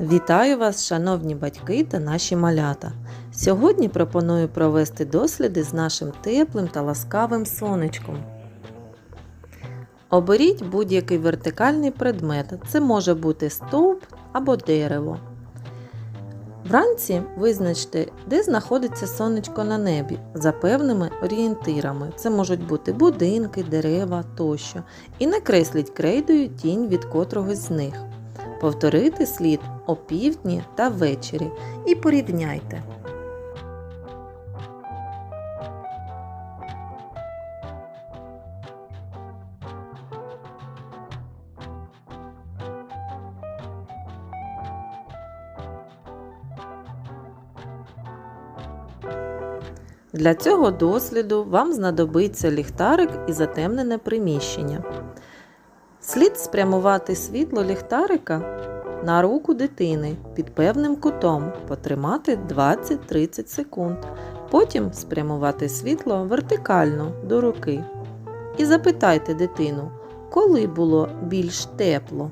Вітаю вас, шановні батьки та наші малята. Сьогодні пропоную провести досліди з нашим теплим та ласкавим сонечком. Оберіть будь-який вертикальний предмет. Це може бути стовп або дерево. Вранці визначте, де знаходиться сонечко на небі за певними орієнтирами. Це можуть бути будинки, дерева тощо. І накресліть крейдою тінь від котрогось з них. Повторити слід о півдні та ввечері і порівняйте. Для цього досліду вам знадобиться ліхтарик і затемнене приміщення. Слід спрямувати світло ліхтарика на руку дитини під певним кутом, потримати 20-30 секунд. Потім спрямувати світло вертикально до руки. І запитайте дитину, коли було більш тепло.